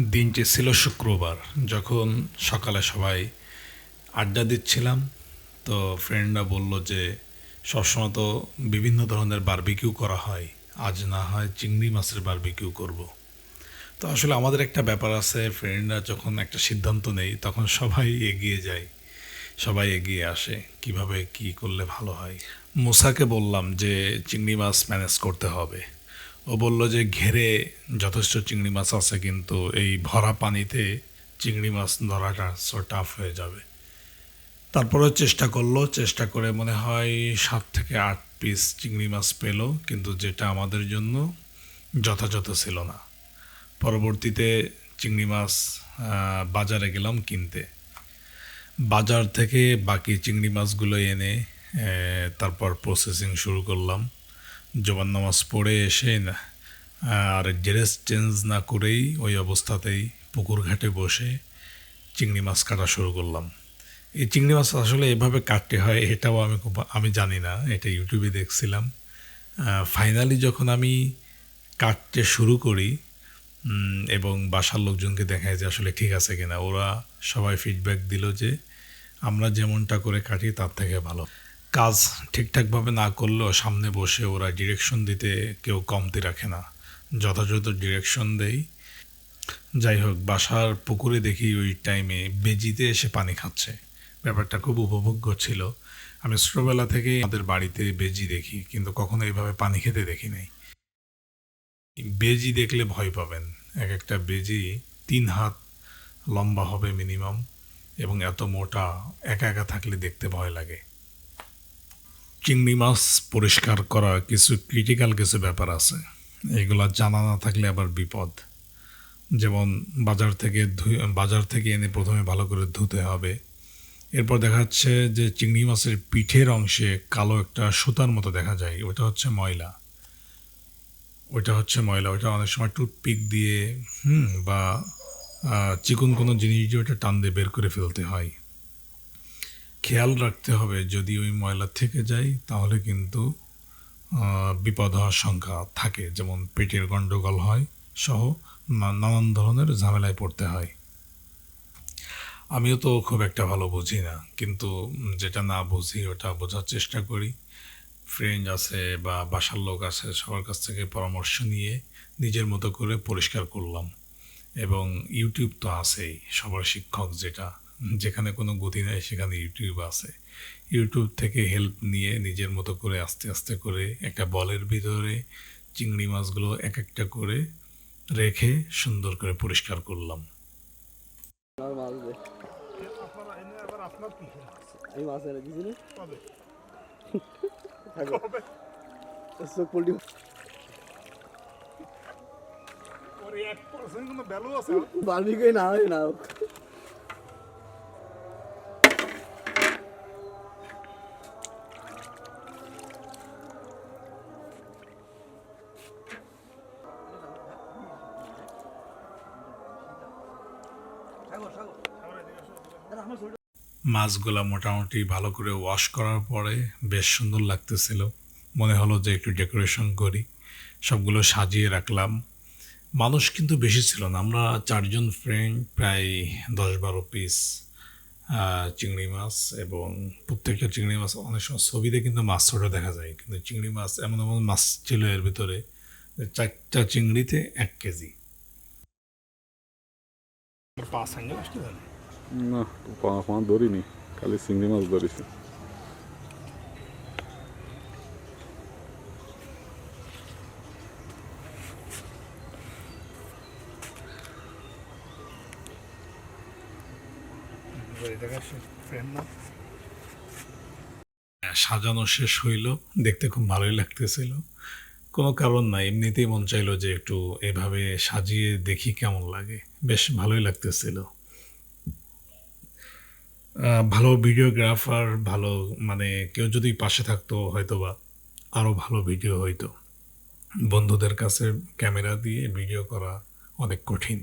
দিনটি ছিল শুক্রবার। যখন সকালে সবাই আড্ডা দিচ্ছিলাম, তো ফ্রেন্ডরা বলল যে, সবসময় তো বিভিন্ন ধরনের বারবিকিউ করা হয়। আজ না হয় চিংড়ি মাছের বারবিকিউ করব। তো আসলে আমাদের একটা ব্যাপার আছে ফ্রেন্ডরা যখন একটা সিদ্ধান্ত নেই তখন সবাই এগিয়ে যায়, সবাই এগিয়ে আসে, কীভাবে কি করলে ভালো হয়। মুসাকে বললাম যে, চিংড়ি মাছ ম্যানেজ করতে হবে। ও বলল যে, ঘেরে যথেষ্ট চিংড়ি মাছ আছে, কিন্তু এই ভরা পানিতে চিংড়ি মাছ ধরাটা সো টাফ হয়ে যাবে। তারপরেও চেষ্টা করল, চেষ্টা করে মনে হয় সাত থেকে আট পিস চিংড়ি মাছ পেল, কিন্তু যেটা আমাদের জন্য যথাযথ ছিল না। পরবর্তীতে চিংড়ি মাছ বাজারে গেলাম কিনতে। বাজার থেকে বাকি চিংড়ি মাছগুলো এনে তারপর প্রসেসিং শুরু করলাম। জবান নামাজ পড়ে এসে না, আর ড্রেস চেঞ্জ না করেই ওই অবস্থাতেই পুকুর ঘাটে বসে চিংড়ি মাছ কাটা শুরু করলাম। এই চিংড়ি মাছ আসলে এভাবে কাটতে হয়, এটাও আমি খুব, আমি জানি না, এটা ইউটিউবে দেখছিলাম। ফাইনালি যখন আমি কাটতে শুরু করি এবং বাসার লোকজনকে দেখায় যে আসলে ঠিক আছে কিনা, ওরা সবাই ফিডব্যাক দিল যে আমরা যেমনটা করে কাটি, তার থেকে ভালো। কাজ ঠিকঠাকভাবে না করলেও সামনে বসে ওরা ডিরেকশন দিতে কেউ কমতি রাখে না। যথাযথ ডিরেকশন দেয় যাই হোক, বাসার পুকুরে দেখি ওই টাইমে বেজিতে এসে পানি খাচ্ছে। ব্যাপারটা খুব উপভোগ্য ছিল। আমি ছোটোবেলা থেকে আমাদের বাড়িতে বেজি দেখি, কিন্তু কখনো এইভাবে পানি খেতে দেখি নাই। বেজি দেখলে ভয় পাবেন। এক একটা বেজি তিন হাত লম্বা হবে মিনিমাম এবং এত মোটা, একা একা থাকলে দেখতে ভয় লাগে। চিংড়ি মাছ পরিষ্কার করা কিছু ক্রিটিক্যাল কিছু ব্যাপার আছে। এগুলা জানা না থাকলে আবার বিপদ। যেমন বাজার থেকে বাজার থেকে এনে প্রথমে ভালো করে ধুতে হবে। এরপর দেখা যাচ্ছে যে চিংড়ি মাছের পিঠের অংশে কালো একটা সুতার মতো দেখা যায়। ওটা হচ্ছে ময়লা। ওইটা হচ্ছে ময়লা। ওইটা অনেক সময় টুথপিক দিয়ে, হুম, বা চিকন কোনো জিনিস দিয়ে ওটা টান দিয়ে বের করে ফেলতে হয়। খেয়াল রাখতে হবে, যদি ওই ময়লা থেকে যায়, তাহলে কিন্তু বিপদ হওয়ার সংখ্যা থাকে। যেমন পেটের গণ্ডগোল হয় সহ নানান ধরনের ঝামেলায় পড়তে হয়। আমিও তো খুব একটা ভালো বুঝি না, কিন্তু যেটা না বুঝি ওটা বোঝার চেষ্টা করি। ফ্রেন্ড আছে বা বাসার লোক আছে, সবার কাছ থেকে পরামর্শ নিয়ে নিজের মতো করে পরিষ্কার করলাম। এবং ইউটিউব তো আছেই, সবার শিক্ষক যেটা। যেখানে কোনো গতি নেই সেখানে ইউটিউব আছে। ইউটিউব থেকে হেল্প নিয়ে নিজের মতো করে আস্তে আস্তে করে একটা বলের ভিতরে চিংড়ি মাছগুলো এক একটা করে রেখে সুন্দর করে পরিষ্কার করলাম। মাছ দে। আপনারা মাছগুলা মোটামুটি ভালো করে ওয়াশ করার পরে বেশ সুন্দর লাগতেছিল। মনে হলো যে একটু ডেকোরেশন করি। সবগুলো সাজিয়ে রাখলাম। মানুষ কিন্তু বেশি ছিল না। আমরা চারজন ফ্রেন্ড প্রায় দশ বারো পিস চিংড়ি মাছ এবং প্রত্যেকটা চিংড়ি মাছ অনেক সময় ছবিতে কিন্তু মাছ ছোটো দেখা যায়। কিন্তু চিংড়ি মাছ এমন এমন মাছ ছিল এর ভিতরে চারটা চিংড়িতে এক কেজি। আসতে জানে না পা পা ধরিনি খালি চিংড়ি মাছ ধরেছি হ্যাঁ, সাজানো শেষ হইল। দেখতে খুব ভালোই লাগতেছিল। কোনো কারণ নাই। এমনিতেই মন চাইলো যে একটু এভাবে সাজিয়ে দেখি কেমন লাগে। বেশ ভালোই লাগতেছিল। ভালো ভিডিওগ্রাফার, ভালো মানে কেউ যদি পাশে থাকতো হয়তো বা আরও ভালো ভিডিও হইতো। বন্ধুদের কাছে ক্যামেরা দিয়ে ভিডিও করা অনেক কঠিন।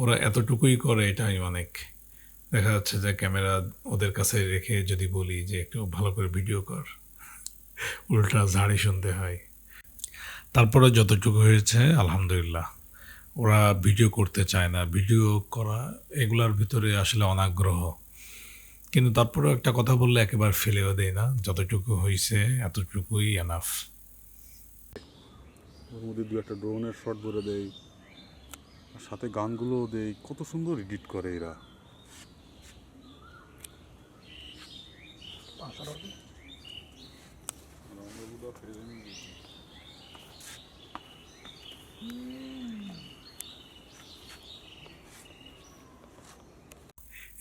ওরা এতটুকুই করে এটাই অনেক। দেখা যাচ্ছে যে ক্যামেরা ওদের কাছে রেখে যদি বলি যে একটু ভালো করে ভিডিও কর, উল্টা ঝাড়ি শুনতে হয়। তারপরে যতটুকু হয়েছে আলহামদুলিল্লাহ। ওরা ভিডিও করতে চায় না। ভিডিও করা এগুলার ভিতরে আসলে অনাগ্রহ। কিন্তু তারপরেও একটা কথা বললে একেবারে ফেলেও দেয় না। যতটুকু হয়েছে এতটুকুই এনাফ ওর মধ্যে দু একটা ড্রোনের শট ভরে দেয় আর সাথে গানগুলোও দেয় কত সুন্দর এডিট করে এরা।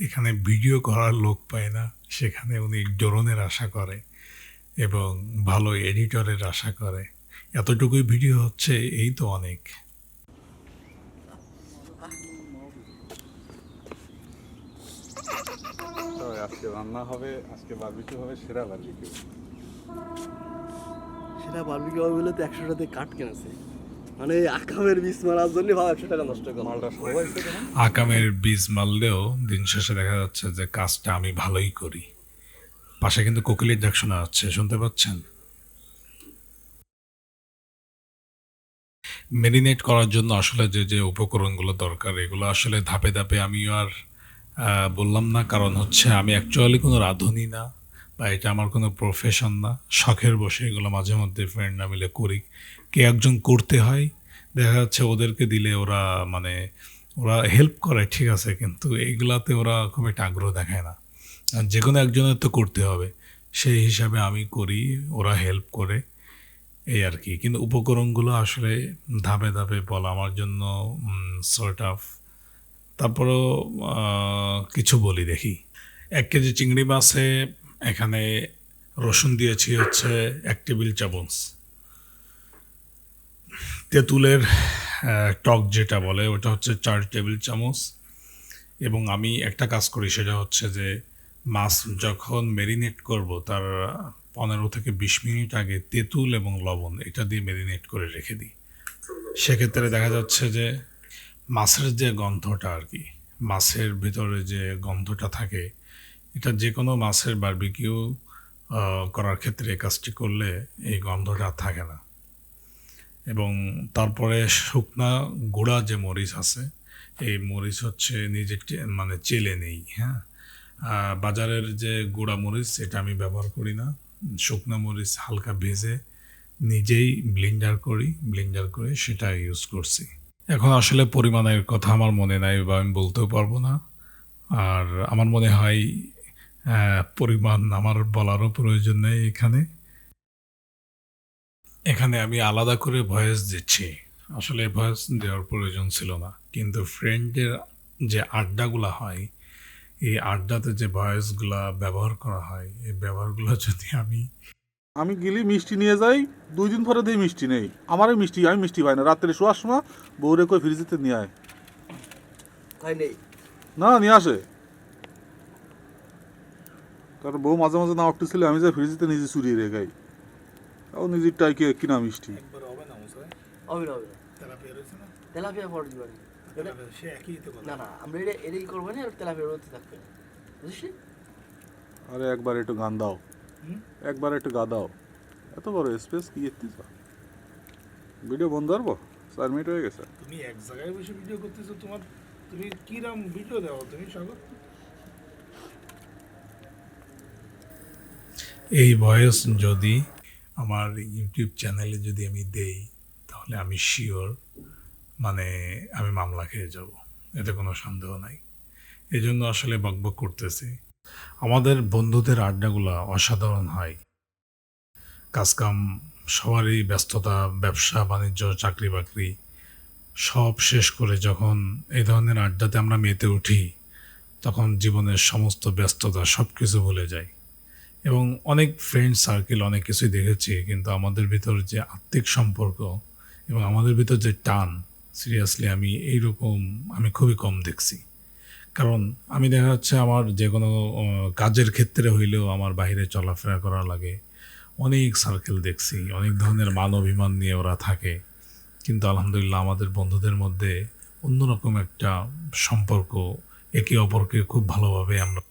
এখানে ভিডিও করার লোক পায় না সেখানে উনি ড্রোনের আশা করে এবং ভালো এডিটরের আশা করে। এতটুকুই ভিডিও হচ্ছে এই তো অনেক। আজকে রান্না হবে আজকে বারবিকিউ হবে সেরা বারবিকিউ সেটা বারবিকিউ হবে বলে তো একশোটাতে কাঠ কেনেছে। মানে আকামের বিষ মারার জন্য ভাব একশো টাকা নষ্ট করো মালটা সবাই আকামের বীজ মারলেও দিন শেষে দেখা যাচ্ছে যে কাজটা আমি ভালোই করি। পাশে কিন্তু কোকিলের ডাক শোনা যাচ্ছে শুনতে পাচ্ছেন? মেরিনেট করার জন্য আসলে যে যে উপকরণগুলো দরকার এগুলো আসলে ধাপে ধাপে আমিও আর আহ, বললাম না। কারণ হচ্ছে আমি অ্যাকচুয়ালি কোনো রাঁধুনি না বা এটা আমার কোনো প্রফেশন না। শখের বসে এগুলো মাঝে মধ্যে ফ্রেন্ডরা মিলে করি। কে একজন করতে হয়, দেখা যাচ্ছে ওদেরকে দিলে ওরা মানে ওরা হেল্প করে, ঠিক আছে, কিন্তু এইগুলাতে ওরা খুব একটা আগ্রহ দেখায় না। আর যে কোনো একজনের তো করতে হবে, সেই হিসাবে আমি করি, ওরা হেল্প করে, এই আর কি। কিন্তু উপকরণগুলো আসলে ধাপে ধাপে বলা, আমার জন্য সর্ট অফ তারপরেও কিছু বলি দেখি। এক কেজি চিংড়ি মাছে এখানে রসুন দিয়েছি হচ্ছে এক টেবিল চামচ। তেঁতুলের টক যেটা বলে, ওটা হচ্ছে চার টেবিল চামচ। এবং আমি একটা কাজ করি, সেটা হচ্ছে যে মাছ যখন মেরিনেট করব, তার পনেরো থেকে বিশ মিনিট আগে তেঁতুল এবং লবণ এটা দিয়ে মেরিনেট করে রেখে দিই। সেক্ষেত্রে দেখা যাচ্ছে যে মাছের যে গন্ধটা আর কি, মাছের ভিতরে যে গন্ধটা থাকে, এটা যে কোনো মাছের বারবিকিউ করার ক্ষেত্রে কাজটি করলে এই গন্ধটা থাকে না। এবং তারপরে শুকনা গুঁড়া যে মরিচ আছে, এই মরিচ হচ্ছে নিজে মানে চেলে নেই হ্যাঁ? বাজারের যে গুঁড়া মরিচ এটা আমি ব্যবহার করি না। শুকনা মরিচ হালকা ভেজে নিজেই ব্লেন্ডার করি, ব্লেন্ডার করে সেটা ইউজ করছি। এখন আসলে পরিমাণের কথা আমার মনে নাই বা আমি বলতেও পারব না। আর আমার মনে হয় পরিমাণ আমার বলারও প্রয়োজন নেই এখানে। এখানে আমি আলাদা করে ভয়েস দিচ্ছি। আসলে ভয়েস দেওয়ার প্রয়োজন ছিল না। কিন্তু ফ্রেন্ডের যে আড্ডাগুলো হয় এই আড্ডাতে যে ভয়েসগুলা ব্যবহার করা হয় এই ব্যবহারগুলো যদি আমি আমি গেলি মিষ্টি নিয়ে যাই দুই দিন পরে দিই মিষ্টি নেই। আমারই মিষ্টি আমি মিষ্টি পাই না। রাত্রে শোয়ার সময় বউরে কই ফ্রিজেতে নিয়ে আয়। তাই না নিয়ে আসে। কারণ বউ মাঝে মাঝে না উঠতেছিল আমি যে ফ্রিজেতে নিজে চুরিয়ে রেখাই তাও নিজের টাইকে কিনা মিষ্টি? একবার হবে না মশাই? হবে না হবে তেলাপিয়া রয়েছে না? তেলাপিয়া দিবানি সে একই তো না না আমরা এটা এটাই করব না আর তেলাপিয়া রোদতে থাকবে না। বুঝলি আরে একবার একটু গান দাও। হুম? একবার একটু গা দাও। এত বড় স্পেস কি এত্তিস ভিডিও বন্ধ করব? চার মিনিট হয়ে গেছে। তুমি এক জায়গায় বসে ভিডিও করতেছো তোমার তুমি কিরাম ভিডিও দাও তুমি স্বাগত। এই ভয়েস যদি আমার ইউটিউব চ্যানেলে যদি আমি দেই, তাহলে আমি শিওর মানে আমি মামলা খেয়ে যাব। এতে কোনো সন্দেহ নাই। এই জন্য আসলে বকবক করতেছি। আমাদের বন্ধুদের আড্ডাগুলো অসাধারণ হয়। কাজকাম, সবারই ব্যস্ততা, ব্যবসা, বাণিজ্য, চাকরি বাকরি সব শেষ করে যখন এই ধরনের আড্ডাতে আমরা মেতে উঠি, তখন জীবনের সমস্ত ব্যস্ততা সব কিছু ভুলে যাই। এবং অনেক ফ্রেন্ড সার্কেল অনেক কিছুই দেখেছি, কিন্তু আমাদের ভিতর যে আত্মিক সম্পর্ক এবং আমাদের ভিতর যে টান সিরিয়াসলি আমি এইরকম, আমি খুবই কম দেখছি। কারণ আমি দেখা যাচ্ছে আমার যে কোনো কাজের ক্ষেত্রে হইলেও আমার বাইরে চলাফেরা করা লাগে। অনেক সার্কেল দেখছি, অনেক ধরনের মান অভিমান নিয়ে ওরা থাকে। কিন্তু আলহামদুলিল্লাহ আমাদের বন্ধুদের মধ্যে অন্যরকম একটা সম্পর্ক একে অপরকে খুব ভালোভাবে আমরা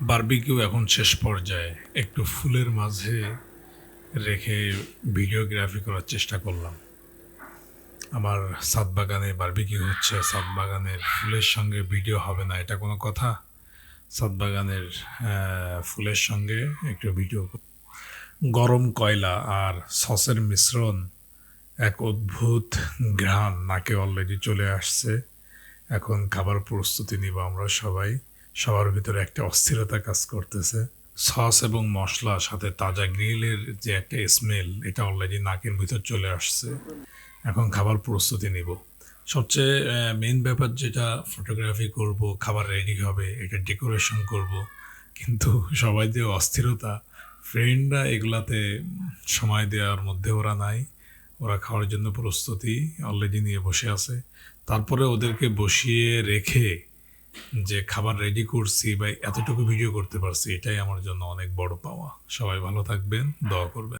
বারবিকিউ এখন শেষ পর্যায়ে একটু ফুলের মাঝে রেখে ভিডিওগ্রাফি করার চেষ্টা করলাম। আমার সাত বাগানে বারবিকিউ হচ্ছে সাত বাগানের ফুলের সঙ্গে ভিডিও হবে না, এটা কোনো কথা। সাত বাগানের ফুলের সঙ্গে একটু ভিডিও গরম কয়লা আর সসের মিশ্রণ এক অদ্ভুত ঘ্রাণ, নাকে অলরেডি চলে আসছে। এখন খাবার প্রস্তুতি নিব আমরা সবাই। সবার ভিতরে একটা অস্থিরতা কাজ করতেছে। সস এবং মশলা সাথে তাজা গ্রিলের যে একটা স্মেল এটা অলরেডি নাকের ভিতর চলে আসছে। এখন খাবার প্রস্তুতি নিব। সবচেয়ে মেন ব্যাপার যেটা ফটোগ্রাফি করব, খাবার রেডি হবে, এটা ডেকোরেশন করব। কিন্তু সবাই যে অস্থিরতা ফ্রেন্ডরা এগুলাতে সময় দেওয়ার মধ্যে ওরা নাই। ওরা খাওয়ার জন্য প্রস্তুতি অলরেডি নিয়ে বসে আছে। তারপরে ওদেরকে বসিয়ে রেখে যে খাবার রেডি করছি বা এতটুকু ভিডিও করতে পারছি, এটাই আমার জন্য অনেক বড় পাওয়া। সবাই ভালো থাকবেন, দোয়া করবেন।